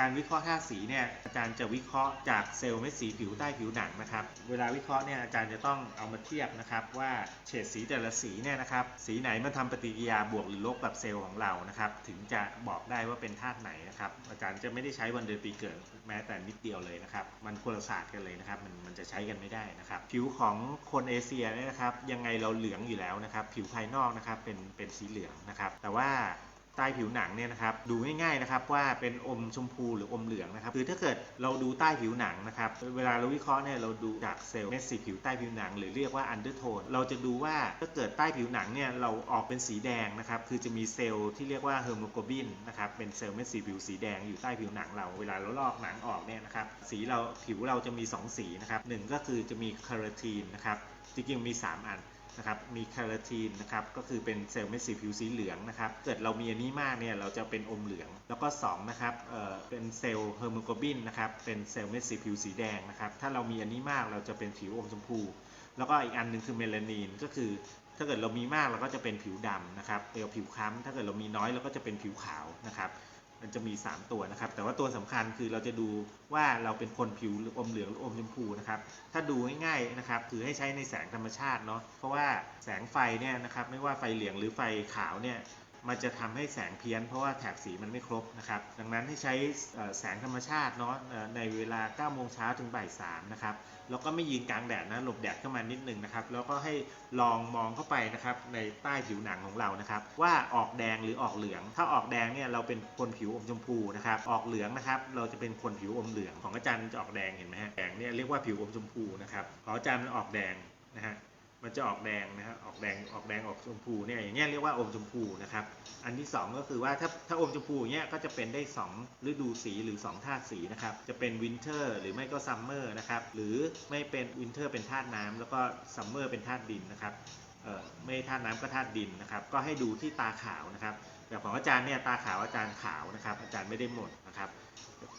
การวิเคราะห์ธาตุสีเนี่ยอาจารย์จะวิเคราะห์จากเซลล์เม็ดสีผิวใต้ผิวหนังนะครับ เวลาวิเคราะห์เนี่ยอาจารย์จะต้องเอามาเทียบนะครับ ว่าเฉดสีแต่ละสีเนี่ยนะครับ สีไหนมันทำปฏิกิริยาบวกหรือลบกับเซลล์ของเรานะครับ ถึงจะบอกได้ว่าเป็นธาตุไหนนะครับ อาจารย์จะไม่ได้ใช้วันเดือนปีเกิดแม้แต่นิดเดียวเลยนะครับ มันคนละศาสตร์กันเลยนะครับ มันมันจะใช้กันไม่ได้นะครับ ผิวของคนเอเชียเนี่ยนะครับ ยังไงเราเหลืองอยู่แล้วนะครับ ผิวภายนอกนะครับเป็นเป็นสีเหลืองนะครับ แต่ว่า ต้ผิวหนังเนี่ยนะครับดูง่ายๆนะครับว่าเป็นอมชมพูหรืออมเหลืองนะครับคือถ้าเกิดเราดูใต้ผิวหนังนะครับเวลาเราวิเคราะห์เนี่ยเราดูจากเซลล์เม็ดสีผิวใต้ผิวหนัง หรือเรียกว่าอันเดอร์โทนเราจะดูว่าถ้าเกิดใต้ผิวหนังเนี่ยเราออกเป็นสีแดงนะครับคือจะมีเซลล์ที่เรียกว่าเฮอร์โมโกบินนะครับเป็นเซลล์เม็ดสีผิวสีแดงอยู่ใต้ผิวหนังเราเวลาเราลอกหนังออกเนี่ยนะครับสีเราผิวเราจะมี 2 สีนะครับหนึ่งก็คือจะมีคาราทีนนะครับจริงๆมี 3 อัน นะครับมีคาราทีนนะครับก็คือเป็นเซลล์เม็ดสีผิวสีเหลืองนะครับเกิดเรามีอันนี้มากเนี่ยเราจะเป็นอมเหลือง แล้วก็2นะครับเอ่อเป็นเซลล์เฮอร์โมโกบินนะครับเป็นเซลล์เม็ดสีผิวสีแดงนะครับถ้าเรามีอันนี้มากเราจะเป็นผิวอมชมพู แล้วก็อีกอันหนึ่งคือเมลานีนก็คือถ้าเกิดเรามีมากเราก็จะเป็นผิวดำนะครับเปลวผิวคล้ำถ้าเกิดเรามีน้อยเราก็จะเป็นผิวขาวนะครับ มันจะมี 3 ตัวนะครับ แต่ว่าตัวสำคัญคือเราจะดูว่าเราเป็นคนผิวอมเหลืองหรืออมชมพูนะครับ ถ้าดูง่ายๆนะครับคือให้ใช้ในแสงธรรมชาติเนาะ เพราะว่าแสงไฟเนี่ยนะครับไม่ว่าไฟเหลืองหรือไฟขาวเนี่ย มันจะทำให้แสงเพี้ยนเพราะว่าแถบสีมันไม่ครบนะครับ ดังนั้นให้ใช้แสงธรรมชาติเนาะในเวลา9โมงเช้าถึงบ่าย3นะครับ แล้วก็ไม่ยืนกลางแดดนะ หลบแดดเข้ามานิดนึงนะครับ แล้วก็ให้ลองมองเข้าไปนะครับในใต้ผิวหนังของเรานะครับ ว่าออกแดงหรือออกเหลือง ถ้าออกแดงเนี่ยเราเป็นคนผิวอมชมพูนะครับ ออกเหลืองนะครับ เราจะเป็นคนผิวอมเหลืองของอาจารย์จะออกแดงเห็นไหมฮะ แดงเนี่ยเรียกว่าผิวอมชมพูนะครับ ของอาจารย์ออกแดงนะฮะ มันจะออกแดงนะฮะออกแดงออกแดงออกชมพูเนี่ยอย่างเงี้ยเรียกว่าอมชมพูนะครับ อันที่ 2 ก็คือว่าถ้าถ้าอมชมพูอย่างเงี้ยก็จะเป็นได้ 2 ฤดูสีหรือ 2 ธาตุสีนะครับ จะเป็นวินเทอร์หรือไม่ก็ซัมเมอร์นะครับ หรือไม่เป็นวินเทอร์เป็นธาตุน้ำแล้วก็ซัมเมอร์เป็นธาตุดินนะครับเอ่อไม่ธาตุน้ำก็ธาตุดินนะครับ ก็ให้ดูที่ตาขาวนะครับ แต่ของอาจารย์เนี่ยตาขาวอาจารย์ขาวนะครับ อาจารย์ไม่ได้หมดนะครับ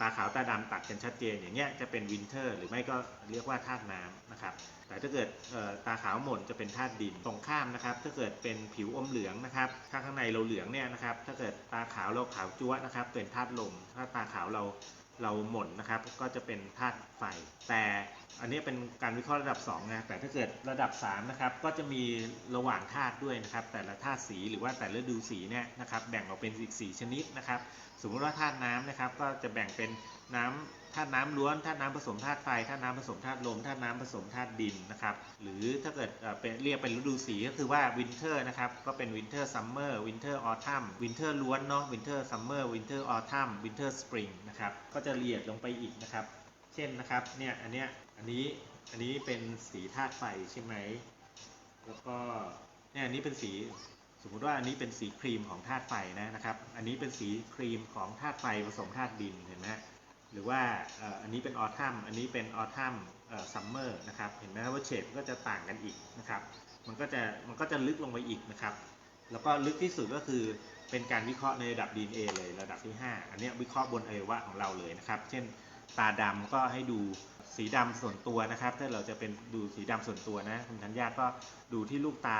ตาขาวตาดำตัดกันชัดเจนอย่างเงี้ยจะเป็นวินเทอร์หรือไม่ก็เรียกว่าธาตุน้ำนะครับ แต่ถ้าเกิดตาขาวหม่นจะเป็นธาตุดินตรงข้ามนะครับ ถ้าเกิดเป็นผิวอมเหลืองนะครับ ถ้าข้างในเราเหลืองเนี่ยนะครับ ถ้าเกิดตาขาวเราขาวจั๊วนะครับ เป็นธาตุลม ถ้าตาขาวเรา เราหม่นนะครับ ก็จะเป็นธาตุไฟ แต่อันนี้เป็นการวิเคราะห์ระดับ2นะแต่ถ้าเกิดระดับ3นะครับก็จะมีระหว่างธาตุด้วยนะครับ แต่ละธาตุสีหรือว่าแต่ละฤดูสีเนี่ยนะครับแบ่งออกเป็นอีกสีชนิดนะครับ สมมติว่าธาตุน้ำนะครับก็จะแบ่งเป็น น้ำธาตุน้ำล้วนธาตุน้ำผสมธาตุไฟธาตุน้ำผสมธาตุลมธาตุน้ำผสมธาตุดินนะครับ หรือถ้าเกิดเป็นเรียกเป็นฤดูสีก็คือว่าวินเทอร์นะครับ ก็เป็นวินเทอร์ซัมเมอร์วินเทอร์ออทัมวินเทอร์ล้วนเนาะวินเทอร์ซัมเมอร์วินเทอร์ออทัมวินเทอร์สปริงนะครับ ก็จะละเอียดลงไปอีกนะครับ เช่นนะครับ เนี่ย อันเนี้ย อันนี้ อันนี้เป็นสีธาตุไฟใช่ไหม แล้วก็ เนี่ยอันนี้เป็นสีสมมุติว่าอันนี้เป็นสีครีมของธาตุไฟนะนะครับ อันนี้เป็นสีครีมของธาตุไฟผสมธาตุดินเห็นไหม หรือว่าอันนี้เป็นออทัมอันนี้เป็นออทัมซัมเมอร์นะครับ เห็นไหมครับว่าเฉดก็จะต่างกันอีกนะครับ มันก็จะมันก็จะลึกลงไปอีกนะครับ แล้วก็ลึกที่สุดก็คือเป็นการวิเคราะห์ในระดับ DNA เลยระดับที่ 5 อันนี้วิเคราะห์บนอวัยวะของเราเลยนะครับ เช่นตาดำก็ให้ดู สีดำส่วนตัวนะครับ ถ้าเราจะเป็นดูสีดำส่วนตัวนะคุณธัญญาก็ดูที่ลูกตา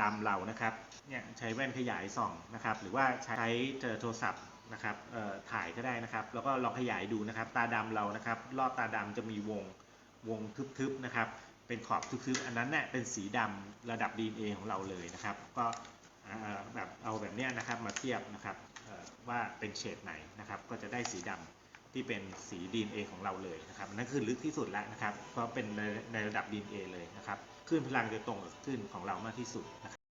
ดำเรานะครับเนี่ยใช้แว่นขยายส่องนะครับ หรือว่าใช้โทรศัพท์นะครับถ่ายก็ได้นะครับ แล้วก็ลองขยายดูนะครับ ตาดำเรานะครับ รอบตาดำจะมีวงวงทึบๆนะครับ เป็นขอบทึบๆอันนั้นเนี่ยเป็นสีดำระดับ DNA ของเราเลยนะครับ ก็แบบเอาแบบเนี้ยนะครับมาเทียบนะครับว่าเป็นเฉดไหนนะครับ ก็จะได้สีดำ ที่เป็นสี DNA ของเราเลยนะครับอันนั่นคือลึกที่สุดแล้วนะครับ เพราะเป็นในในระดับ DNA เลยนะครับคลื่นพลังจะตรงกับคลื่นของเรามากที่สุดนะครับ